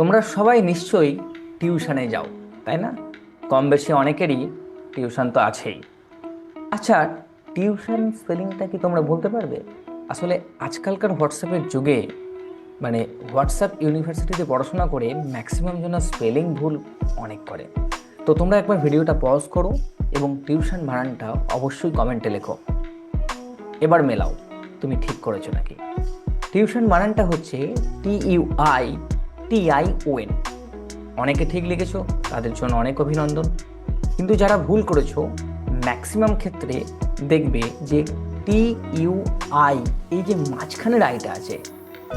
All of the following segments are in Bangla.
তোমরা সবাই নিশ্চয়ই টিউশনে যাও, তাই না? কম বেশি অনেকেরই টিউশন তো আছেই। আচ্ছা টিউশন স্পেলিংটা কি তোমরা বলতে পারবে? আসলে আজকালকার হোয়াটসঅ্যাপের যুগে মানে হোয়াটসঅ্যাপ ইউনিভার্সিটিতে পড়াশোনা করে ম্যাক্সিমাম জন স্পেলিং ভুল অনেক করে। তো তোমরা একবার ভিডিওটা পজ করো এবং টিউশন বানানটা অবশ্যই কমেন্টে লেখো। এবার মেলাও, তুমি ঠিক করেছ নাকি? টিউশন বানানটা হচ্ছে T U I T I O N অনেকে ঠিক লিখেছ, তাদের জন্য অনেক অভিনন্দন। কিন্তু যারা ভুল করেছ ম্যাক্সিমাম ক্ষেত্রে দেখবে যে টি ইউ আই এই যে মাঝখানের আইটা আছে,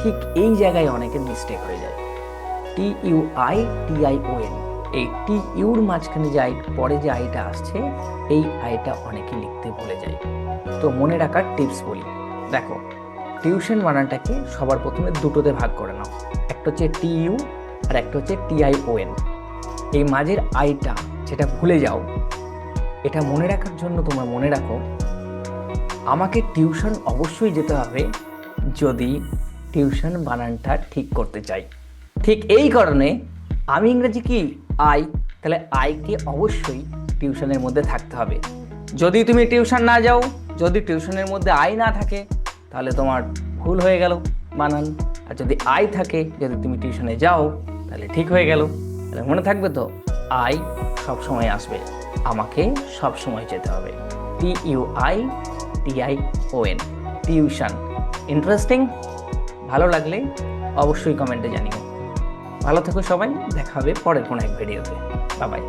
ঠিক এই জায়গায় অনেকের মিস্টেক হয়ে যায়। T U I T I O N এই টি ইউর মাঝখানে যে আই পরে যে আইটা আসছে, এই আইটা অনেকে লিখতে ভুলে যায়। তো মনে রাখার টিপস বলি। দেখো টিউশন বানানটাকে সবার প্রথমে দুটোতে ভাগ করে নাও। একটা হচ্ছে টি ইউ আর একটা হচ্ছে টি আই ও এন এই মাঝের আইটা যেটা ভুলে যাও। এটা মনে রাখার জন্য তোমরা মনে রাখো, আমাকে টিউশন অবশ্যই যেতে হবে যদি টিউশন বানানটা ঠিক করতে চাই। ঠিক এই কারণে আমি ইংরেজি কি? আই। তাহলে আইকে অবশ্যই টিউশনের মধ্যে থাকতে হবে। যদি তুমি টিউশন না যাও, যদি টিউশনের মধ্যে আই না থাকে তাহলে তোমার ভুল হয়ে গেল বানান আর যদি আই থাকে, যদি তুমি টিউশনে যাও, তাহলে ঠিক হয়ে গেল। তাহলে মনে থাকবে তো, আই সব সময় আসবে। আমাকে সব সময় যেতে হবে। T U I T I O N. Tuition. Interesting? ভালো লাগলে অবশ্যই কমেন্টে জানিও। ভালো থেকো সবাই, দেখা হবে পরের কোনো এক ভিডিওতে। বাবাই